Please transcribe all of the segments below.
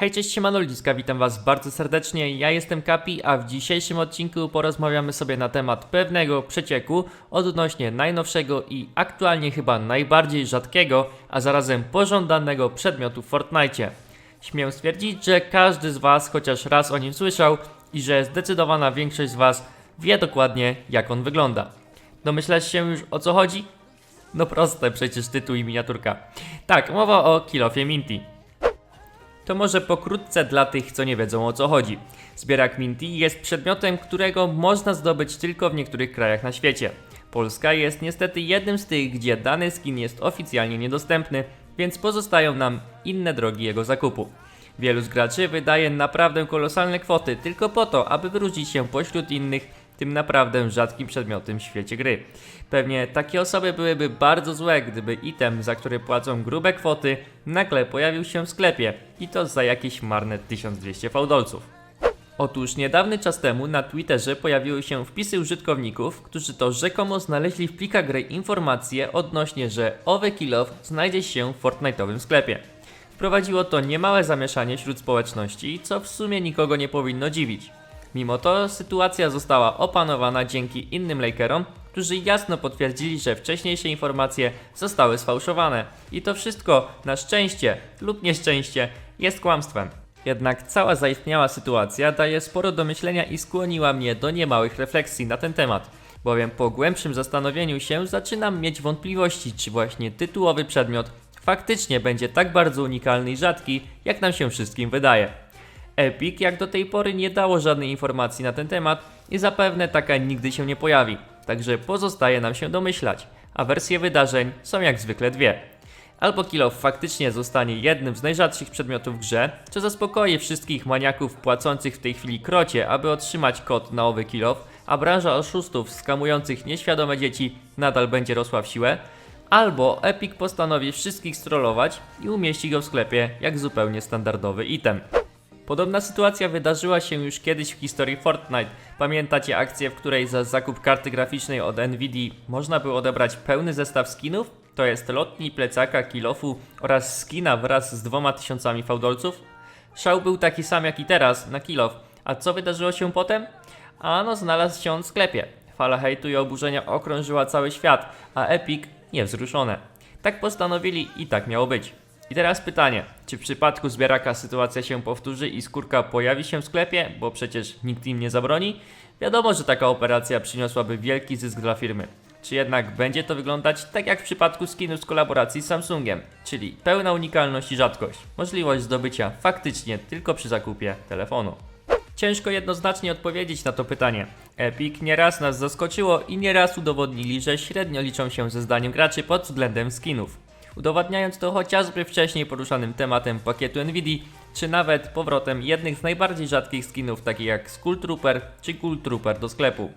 Hej, cześć, siemano ludziska, witam was bardzo serdecznie, ja jestem Kapi, a w dzisiejszym odcinku porozmawiamy sobie na temat pewnego przecieku odnośnie najnowszego i aktualnie chyba najbardziej rzadkiego, a zarazem pożądanego przedmiotu w Fortnite. Śmiem stwierdzić, że każdy z was chociaż raz o nim słyszał i że zdecydowana większość z was wie dokładnie jak on wygląda. Domyślasz się już o co chodzi? No proste, przecież tytuł i miniaturka. Tak, mowa o Kilofie Minty. To może pokrótce dla tych, co nie wiedzą o co chodzi. Zbierak Minty jest przedmiotem, którego można zdobyć tylko w niektórych krajach na świecie. Polska jest niestety jednym z tych, gdzie dany skin jest oficjalnie niedostępny, więc pozostają nam inne drogi jego zakupu. Wielu z graczy wydaje naprawdę kolosalne kwoty tylko po to, aby wyróżnić się pośród innych tym naprawdę rzadkim przedmiotem w świecie gry. Pewnie takie osoby byłyby bardzo złe, gdyby item, za który płacą grube kwoty, nagle pojawił się w sklepie i to za jakieś marne 1200 fałdolców. Otóż niedawny czas temu na Twitterze pojawiły się wpisy użytkowników, którzy to rzekomo znaleźli w plikach gry informacje odnośnie, że owy kill off znajdzie się w Fortnite'owym sklepie. Wprowadziło to niemałe zamieszanie wśród społeczności, co w sumie nikogo nie powinno dziwić. Mimo to sytuacja została opanowana dzięki innym Lakerom, którzy jasno potwierdzili, że wcześniejsze informacje zostały sfałszowane. I to wszystko na szczęście lub nieszczęście jest kłamstwem. Jednak cała zaistniała sytuacja daje sporo do myślenia i skłoniła mnie do niemałych refleksji na ten temat. Bowiem po głębszym zastanowieniu się zaczynam mieć wątpliwości, czy właśnie tytułowy przedmiot faktycznie będzie tak bardzo unikalny i rzadki, jak nam się wszystkim wydaje. Epic jak do tej pory nie dało żadnej informacji na ten temat i zapewne taka nigdy się nie pojawi, także pozostaje nam się domyślać, a wersje wydarzeń są jak zwykle dwie. Albo Kill Off faktycznie zostanie jednym z najrzadszych przedmiotów w grze, co zaspokoi wszystkich maniaków płacących w tej chwili krocie, aby otrzymać kod na owy Kill Off, a branża oszustów skamujących nieświadome dzieci nadal będzie rosła w siłę, albo Epic postanowi wszystkich strollować i umieści go w sklepie jak zupełnie standardowy item. Podobna sytuacja wydarzyła się już kiedyś w historii Fortnite. Pamiętacie akcję, w której za zakup karty graficznej od Nvidia można było odebrać pełny zestaw skinów? To jest lotni, plecaka, kilofu oraz skina wraz z dwoma tysiącami fałdolców? Szał był taki sam jak i teraz na kilof. A co wydarzyło się potem? Ano znalazł się w sklepie. Fala hejtu i oburzenia okrążyła cały świat, a Epic niewzruszone. Tak postanowili i tak miało być. I teraz pytanie, czy w przypadku zbieraka sytuacja się powtórzy i skórka pojawi się w sklepie, bo przecież nikt im nie zabroni? Wiadomo, że taka operacja przyniosłaby wielki zysk dla firmy. Czy jednak będzie to wyglądać tak jak w przypadku skinu z kolaboracji z Samsungiem, czyli pełna unikalność i rzadkość, możliwość zdobycia faktycznie tylko przy zakupie telefonu. Ciężko jednoznacznie odpowiedzieć na to pytanie. Epic nieraz nas zaskoczyło i nieraz udowodnili, że średnio liczą się ze zdaniem graczy pod względem skinów udowadniając to chociażby wcześniej poruszanym tematem pakietu Nvidia, czy nawet powrotem jednych z najbardziej rzadkich skinów takich jak Skull Trooper czy Cool Trooper do sklepu.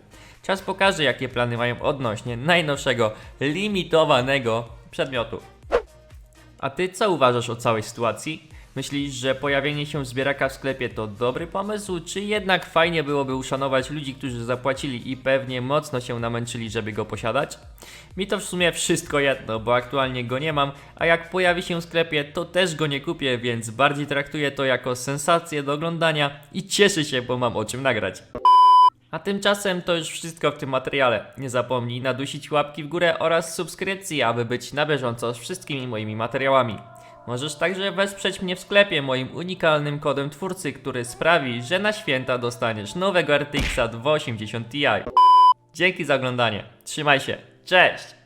Czas pokaże jakie plany mają odnośnie najnowszego, limitowanego przedmiotu. A ty co uważasz o całej sytuacji? Myślisz, że pojawienie się zbieraka w sklepie to dobry pomysł, czy jednak fajnie byłoby uszanować ludzi, którzy zapłacili i pewnie mocno się namęczyli, żeby go posiadać? Mi to w sumie wszystko jedno, bo aktualnie go nie mam, a jak pojawi się w sklepie, to też go nie kupię, więc bardziej traktuję to jako sensację do oglądania i cieszę się, bo mam o czym nagrać. A tymczasem to już wszystko w tym materiale. Nie zapomnij nadusić łapki w górę oraz subskrypcji, aby być na bieżąco z wszystkimi moimi materiałami. Możesz także wesprzeć mnie w sklepie moim unikalnym kodem twórcy, który sprawi, że na święta dostaniesz nowego RTX 280 Ti. Dzięki za oglądanie. Trzymaj się. Cześć!